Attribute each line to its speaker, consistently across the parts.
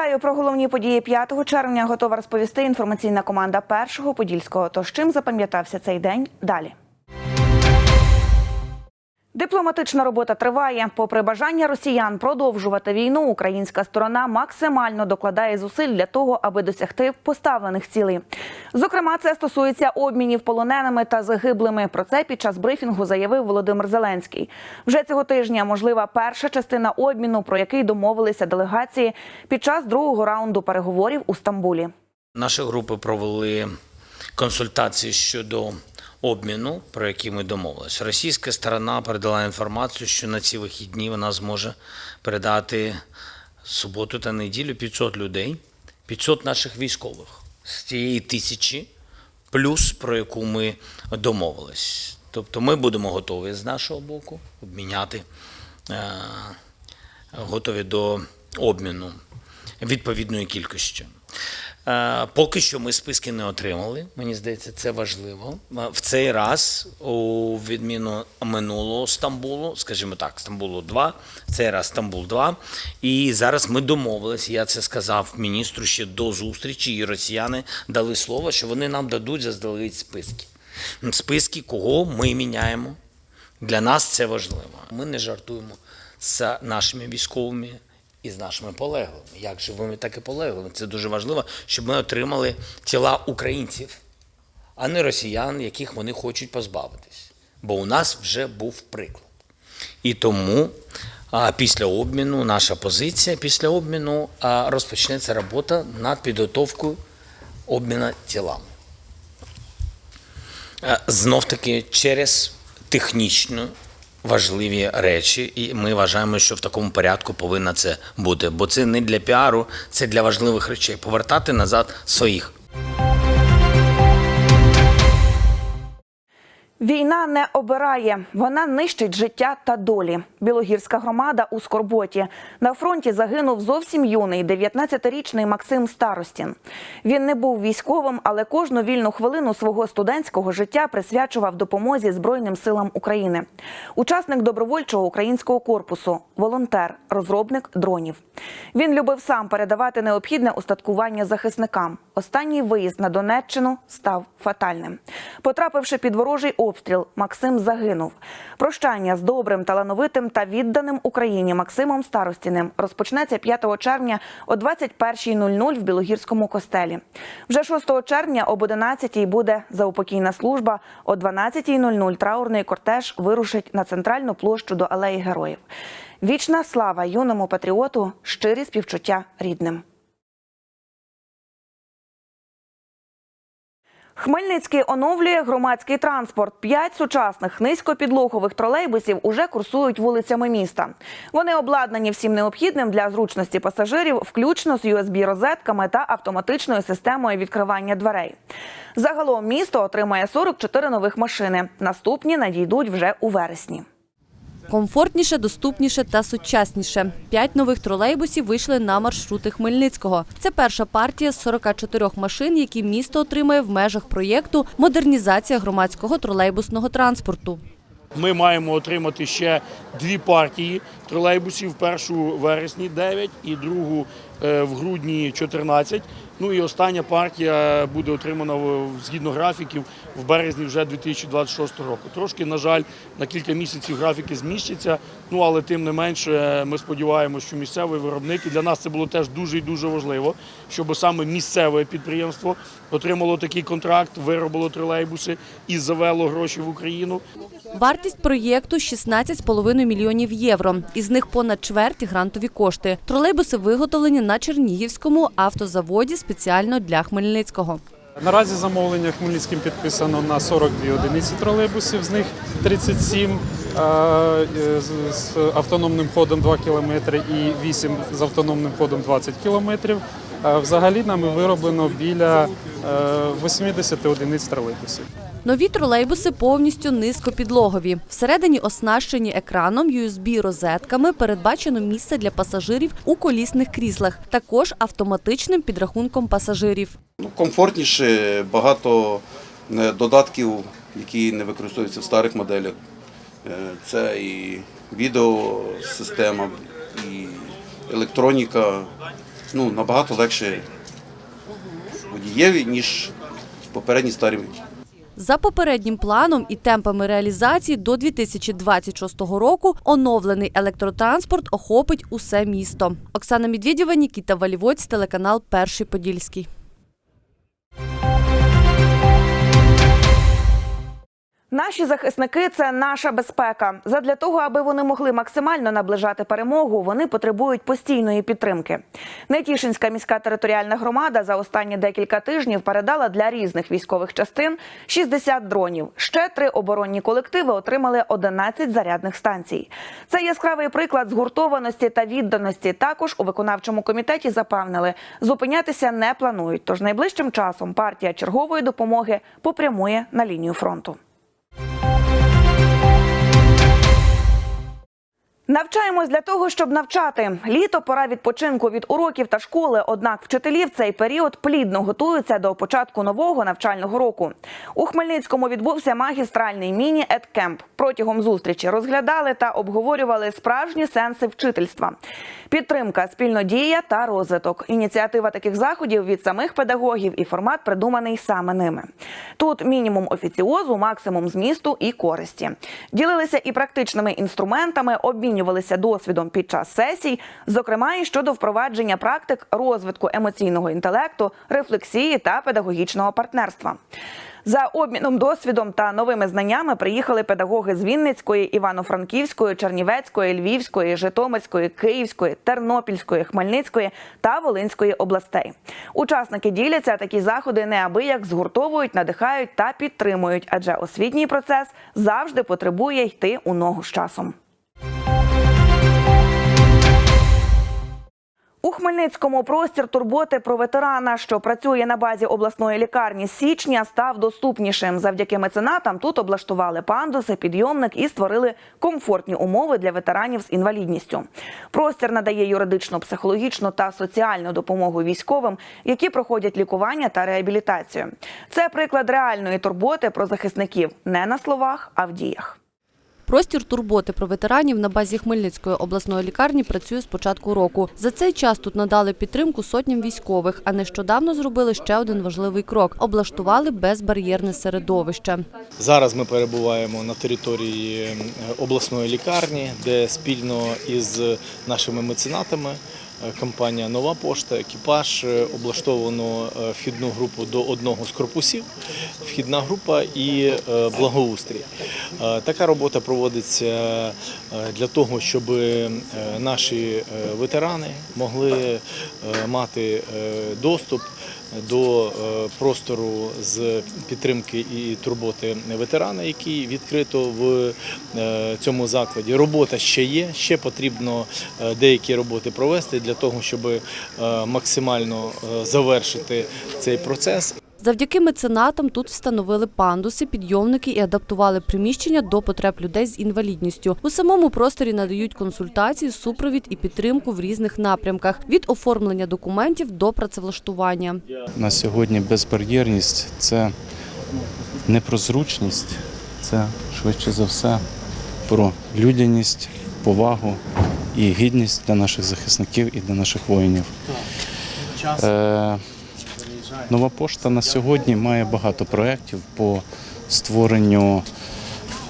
Speaker 1: Вітаю про головні події 5 червня. Готова розповісти інформаційна команда першого подільського. Тож чим запам'ятався цей день? Далі. Дипломатична робота триває. Попри бажання росіян продовжувати війну, українська сторона максимально докладає зусиль для того, аби досягти поставлених цілей. Зокрема, це стосується обмінів полоненими та загиблими. Про це під час брифінгу заявив Володимир Зеленський. Вже цього тижня можлива перша частина обміну, про який домовилися делегації під час другого раунду переговорів у Стамбулі.
Speaker 2: Наші групи провели консультації щодо обміну, про який ми домовилися. Російська сторона передала інформацію, що на ці вихідні вона зможе передати суботу та неділю 500 людей, 500 наших військових з тієї тисячі, плюс про яку ми домовились. Тобто ми будемо готові з нашого боку обміняти, е, готові до обміну відповідною кількістю. Е, Поки що ми списки не отримали. Мені здається, це важливо. Е, В цей раз, у відміну минулого Стамбулу, скажімо так, Стамбулу 2, в цей раз Стамбул 2. І зараз ми домовилися. Я це сказав міністру ще до зустрічі, і росіяни дали слово, що вони нам дадуть заздалегідь списки. Списки, кого ми міняємо. Для нас це важливо. Ми не жартуємо з нашими військовими і з нашими полеглими, як живими, так і полеглими. Це дуже важливо, щоб ми отримали тіла українців, а не росіян, яких вони хочуть позбавитись. Бо у нас вже був приклад. І тому а, після обміну, наша позиція після обміну а, розпочнеться робота над підготовкою обміну тілами. Знов таки через технічно важливі речі, і ми вважаємо, що в такому порядку повинно це бути. Бо це не для піару, це для важливих речей. Повертати назад своїх.
Speaker 1: Війна не обирає, вона нищить життя та долі. Білогірська громада у Скорботі. На фронті загинув зовсім юний 19-річний Максим Старостін. Він не був військовим, але кожну вільну хвилину свого студентського життя присвячував допомозі Збройним силам України. Учасник добровольчого українського корпусу, волонтер, розробник дронів. Він любив сам передавати необхідне устаткування захисникам. Останній виїзд на Донеччину став фатальним. Потрапивши під ворожий обстріл, Максим загинув. Прощання з добрим, талановитим та відданим Україні Максимом Старостіним розпочнеться 5 червня о 21.00 в Білогірському костелі. Вже 6 червня об 11.00 буде заупокійна служба. О 12.00 траурний кортеж вирушить на центральну площу до алеї героїв. Вічна слава юному патріоту, щирі співчуття рідним. Хмельницький оновлює громадський транспорт. П'ять сучасних низькопідлогових тролейбусів уже курсують вулицями міста. Вони обладнані всім необхідним для зручності пасажирів, включно з USB-розетками та автоматичною системою відкривання дверей. Загалом місто отримає 44 нових машини. Наступні надійдуть вже у вересні.
Speaker 3: Комфортніше, доступніше та сучасніше. П'ять нових тролейбусів вийшли на маршрути Хмельницького. Це перша партія з 44 машин, які місто отримає в межах проєкту Модернізація громадського тролейбусного транспорту.
Speaker 4: Ми маємо отримати ще дві партії тролейбусів: першу вересні 9 і другу е, в грудні 14. Ну і остання партія буде отримана згідно графіків в березні вже 2026 року. Трошки, на жаль, на кілька місяців графіки зміщаться. Ну але тим не менше, ми сподіваємося, що місцевий виробник і для нас це було теж дуже і дуже важливо, щоб саме місцеве підприємство отримало такий контракт, виробило тролейбуси і завело гроші в Україну.
Speaker 3: Вартість проєкту 16,5 мільйонів євро. Із них понад чверть грантові кошти. Тролейбуси виготовлені на Чернігівському автозаводі спеціально для Хмельницького.
Speaker 5: Наразі замовлення Хмельницьким підписано на 42 одиниці тролейбусів, з них 37 е, е, з- автономним ходом 2 км і 8 з автономним ходом 20 км. Взагалі нами вироблено біля е, 80 одиниць тролейбусів.
Speaker 3: Нові тролейбуси повністю низькопідлогові. Всередині оснащені екраном, USB-розетками, передбачено місце для пасажирів у колісних кріслах, також автоматичним підрахунком пасажирів.
Speaker 6: Ну, комфортніше, багато е, додатків, які не використовуються в старих моделях. Е, Це і відеосистема, і електроніка, ну, набагато легше водієві, ніж попередні старі.
Speaker 3: За попереднім планом і темпами реалізації до 2026 року оновлений електротранспорт охопить усе місто. Оксана Медведєва, Нікіта Валівоць, телеканал Перший Подільський.
Speaker 1: Наші захисники це наша безпека. Задля того, аби вони могли максимально наближати перемогу, вони потребують постійної підтримки. Нетішинська міська територіальна громада за останні декілька тижнів передала для різних військових частин 60 дронів. Ще три оборонні колективи отримали 11 зарядних станцій. Це яскравий приклад згуртованості та відданості. Також у виконавчому комітеті запевнили, зупинятися не планують. Тож найближчим часом партія чергової допомоги попрямує на лінію фронту. Bye. Навчаємось для того, щоб навчати. Літо пора відпочинку від уроків та школи. Однак вчителі в цей період плідно готуються до початку нового навчального року. У Хмельницькому відбувся магістральний міні-едкемп. Протягом зустрічі розглядали та обговорювали справжні сенси вчительства. Підтримка, спільнодія та розвиток. Ініціатива таких заходів від самих педагогів і формат придуманий саме ними. Тут мінімум офіціозу, максимум змісту і користі. Ділилися і практичними інструментами, обмінювалися досвідом під час сесій, зокрема і щодо впровадження практик розвитку емоційного інтелекту, рефлексії та педагогічного партнерства. За обміном досвідом та новими знаннями приїхали педагоги з Вінницької, Івано-Франківської, Чернівецької, Львівської, Житомирської, Київської, Тернопільської, Хмельницької та Волинської областей. Учасники діляться такі заходи неабияк згуртовують, надихають та підтримують, адже освітній процес завжди потребує йти у ногу з часом. У Хмельницькому простір турботи про ветерана, що працює на базі обласної лікарні січня, став доступнішим. Завдяки меценатам тут облаштували пандуси, підйомник і створили комфортні умови для ветеранів з інвалідністю. Простір надає юридичну, психологічну та соціальну допомогу військовим, які проходять лікування та реабілітацію. Це приклад реальної турботи про захисників не на словах, а в діях.
Speaker 3: Простір турботи про ветеранів на базі Хмельницької обласної лікарні працює з початку року. За цей час тут надали підтримку сотням військових, а нещодавно зробили ще один важливий крок облаштували безбар'єрне середовище.
Speaker 7: Зараз ми перебуваємо на території е, обласної лікарні, де спільно із нашими меценатами компанія Нова пошта, екіпаж е, облаштовано е, вхідну групу до одного з корпусів, вхідна група і е, благоустрій. Е, Така робота проводиться е, для того, щоб е, наші е, ветерани могли е, мати е, доступ до е, простору з підтримки і турботи ветерана, який відкрито в е, цьому закладі. Робота ще є, ще потрібно е, деякі роботи провести для того, щоб максимально завершити цей процес.
Speaker 3: Завдяки меценатам тут встановили пандуси, підйомники і адаптували приміщення до потреб людей з інвалідністю. У самому просторі надають консультації, супровід і підтримку в різних напрямках від оформлення документів до працевлаштування.
Speaker 8: На сьогодні безбар'єрність це не про зручність, це швидше за все про людяність, повагу і гідність для наших захисників і для наших воїнів. Нова пошта на сьогодні має багато проєктів по створенню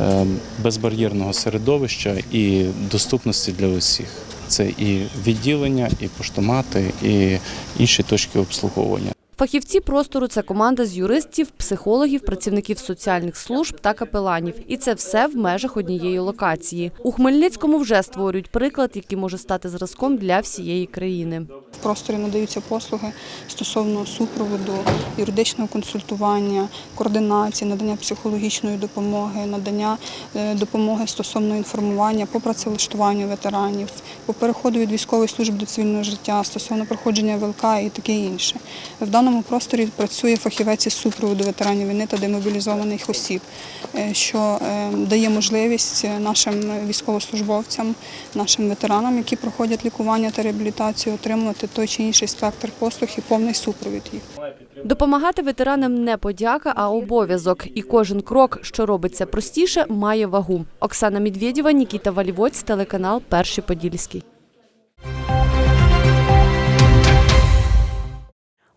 Speaker 8: е, безбар'єрного середовища і доступності для усіх. Це і відділення, і поштомати, і інші точки обслуговування.
Speaker 3: Фахівці простору це команда з юристів, психологів, працівників соціальних служб та капеланів. І це все в межах однієї локації. У Хмельницькому вже створюють приклад, який може стати зразком для всієї країни.
Speaker 9: В просторі надаються послуги стосовно супроводу, юридичного консультування, координації, надання психологічної допомоги, надання е, допомоги стосовно інформування по працевлаштуванню ветеранів, по переходу від військової служби до цивільного життя, стосовно проходження ВЛК і таке інше. В даному просторі працює фахівець із супроводу ветеранів війни та демобілізованих осіб, е, що е, дає можливість нашим військовослужбовцям, нашим ветеранам, які проходять лікування та реабілітацію, отримувати той чи інший спектр послуг і повний супровід їх.
Speaker 3: Допомагати ветеранам не подяка, а обов'язок. І кожен крок, що робиться простіше, має вагу. Оксана Медведєва, Нікіта Валівоць, телеканал Перший Подільський.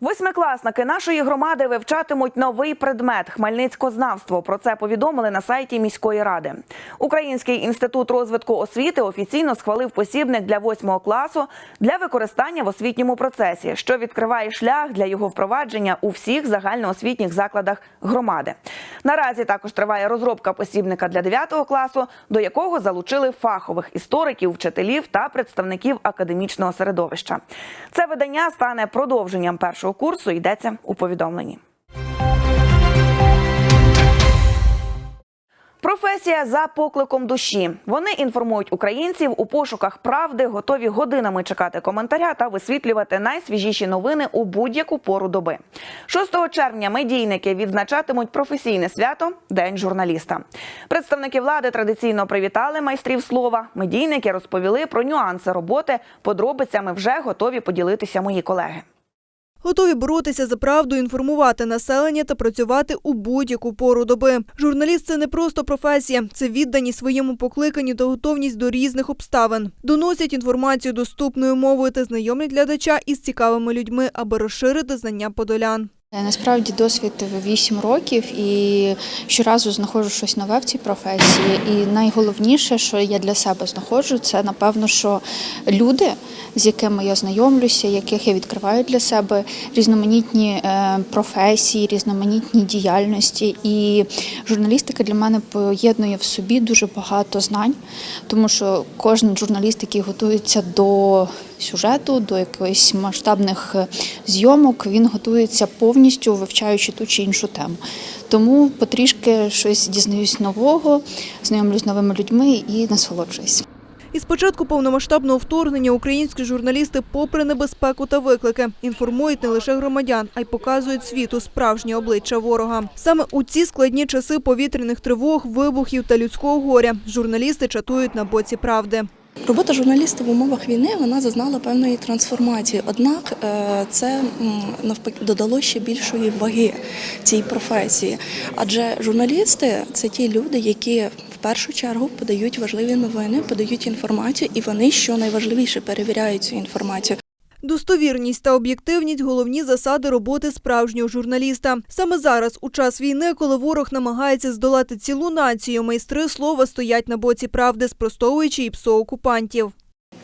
Speaker 1: Восьмикласники нашої громади вивчатимуть новий предмет хмельницькознавство. Про це повідомили на сайті міської ради. Український інститут розвитку освіти офіційно схвалив посібник для восьмого класу для використання в освітньому процесі, що відкриває шлях для його впровадження у всіх загальноосвітніх закладах громади. Наразі також триває розробка посібника для 9 класу, до якого залучили фахових істориків, вчителів та представників академічного середовища. Це видання стане продовженням першого курсу. Йдеться у повідомленні. Професія за покликом душі. Вони інформують українців у пошуках правди, готові годинами чекати коментаря та висвітлювати найсвіжіші новини у будь-яку пору доби. 6 червня медійники відзначатимуть професійне свято День журналіста. Представники влади традиційно привітали майстрів слова. Медійники розповіли про нюанси роботи. Подробицями вже готові поділитися мої колеги.
Speaker 10: Готові боротися за правду, інформувати населення та працювати у будь-яку пору доби. Журналіст це не просто професія, це відданість своєму покликанню та готовність до різних обставин. Доносять інформацію доступною мовою та знайомлять глядача із цікавими людьми, аби розширити знання подолян.
Speaker 11: Е, Насправді досвід 8 років і щоразу знаходжу щось нове в цій професії. І найголовніше, що я для себе знаходжу, це напевно, що люди, з якими я знайомлюся, яких я відкриваю для себе різноманітні е, професії, різноманітні діяльності. І журналістика для мене поєднує в собі дуже багато знань, тому що кожен журналіст, який готується до сюжету, до якихось масштабних е, зйомок, він готується повністю вивчаючи ту чи іншу тему. Тому потрішки щось дізнаюсь нового, знайомлюсь з новими людьми і насолоджуюсь.
Speaker 10: Із початку повномасштабного вторгнення українські журналісти, попри небезпеку та виклики, інформують не лише громадян, а й показують світу справжнє обличчя ворога. Саме у ці складні часи повітряних тривог, вибухів та людського горя журналісти чатують на боці правди.
Speaker 12: Робота журналіста в умовах війни вона зазнала певної трансформації. Однак е, це навпаки додало ще більшої ваги цій професії. Адже журналісти це ті люди, які в першу чергу подають важливі новини, подають інформацію, і вони, що найважливіше, перевіряють цю інформацію.
Speaker 10: Достовірність та об'єктивність головні засади роботи справжнього журналіста. Саме зараз, у час війни, коли ворог намагається здолати цілу націю, майстри слова стоять на боці правди, спростовуючи і псоокупантів.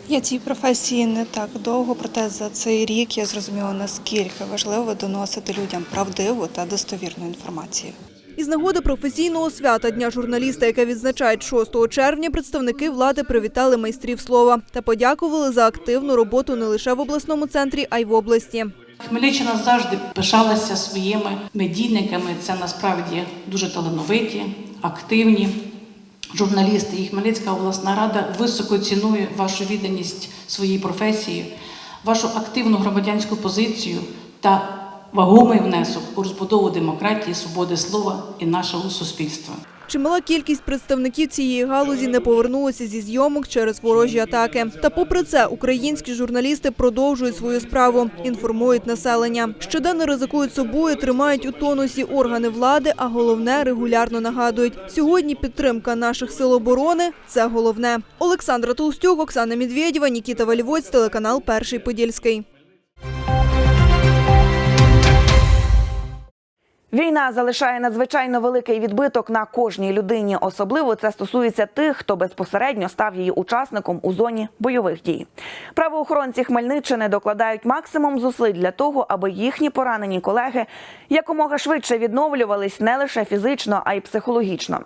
Speaker 13: Я цій професії не так довго, проте за цей рік я зрозуміла, наскільки важливо доносити людям правдиву та достовірну інформацію.
Speaker 10: Із нагоди професійного свята Дня журналіста, яке відзначають 6 червня, представники влади привітали майстрів слова та подякували за активну роботу не лише в обласному центрі, а й в області.
Speaker 14: Хмельниччина завжди пишалася своїми медійниками. Це насправді дуже талановиті, активні журналісти. І Хмельницька обласна рада високо цінує вашу відданість своїй професії, вашу активну громадянську позицію та вагомий внесок у розбудову демократії, свободи слова і нашого суспільства.
Speaker 10: Чимала кількість представників цієї галузі не повернулися зі зйомок через ворожі атаки. Та попри це, українські журналісти продовжують свою справу, інформують населення. Щоденно ризикують собою, тримають у тонусі органи влади, а головне регулярно нагадують. Сьогодні підтримка наших сил оборони це головне. Олександра Толстюк, Оксана Медведєва, Нікіта Вальвоць, телеканал Перший Подільський.
Speaker 1: Війна залишає надзвичайно великий відбиток на кожній людині. Особливо це стосується тих, хто безпосередньо став її учасником у зоні бойових дій. Правоохоронці Хмельниччини докладають максимум зусиль для того, аби їхні поранені колеги якомога швидше відновлювались не лише фізично, а й психологічно.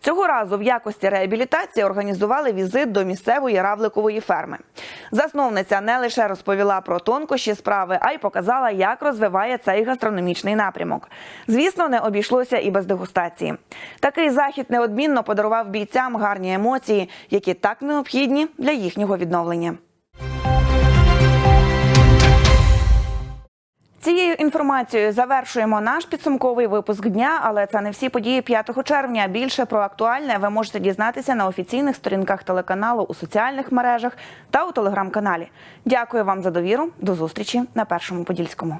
Speaker 1: Цього разу в якості реабілітації організували візит до місцевої равликової ферми. Засновниця не лише розповіла про тонкощі справи, а й показала, як розвиває цей гастрономічний напрямок. Звісно, не обійшлося і без дегустації. Такий захід неодмінно подарував бійцям гарні емоції, які так необхідні для їхнього відновлення. Цією інформацією завершуємо наш підсумковий випуск дня, але це не всі події 5 червня. Більше про актуальне ви можете дізнатися на офіційних сторінках телеканалу у соціальних мережах та у телеграм-каналі. Дякую вам за довіру. До зустрічі на першому подільському.